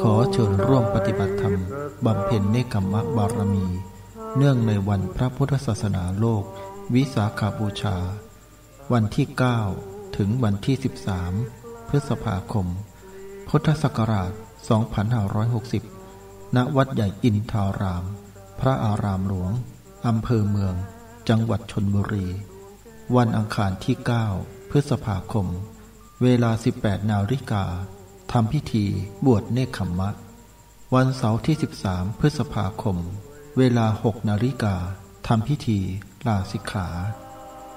ขอเชิญร่วมปฏิบัติธรรมบำเพ็ญเนกขมะบารมี เนื่องในวันพระพุทธศาสนาโลก วิสาขาบูชา วันที่ 9 ถึงวันที่ 13 พฤษภาคม พุทธศักราช 2560 ณ วัดใหญ่อินทาราม พระอารามหลวง อำเภอเมือง จังหวัดชนบุรี วันอังคารที่ 9 พฤษภาคม เวลา 18 นาฬิกา ทำพิธีบวชเนคขมมะ วันเสาร์ที่ 13 พฤษภาคม เวลา 6 นาฬิกาทำพิธีลาสิกขา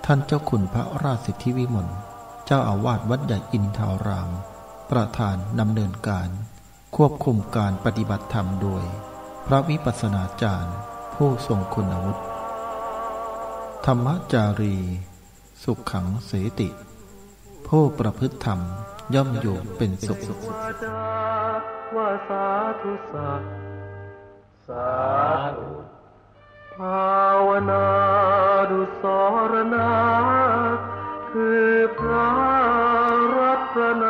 ท่านเจ้าคุณพระราชสิทธิวิมลเจ้าอาวาสวัดใหญ่อินทาราม ประธานดำเนินการ ควบคุมการปฏิบัติธรรมโดย พระวิปัสสนาจารย์ ผู้ทรงคุณวุฒิธรรมจารี สุขขังเสติ ผู้ประพฤติธรรม ย่อมอยู่เป็นสุขว่าสาธุสาสาธุภาวนาดุสรณาคือพระรัตน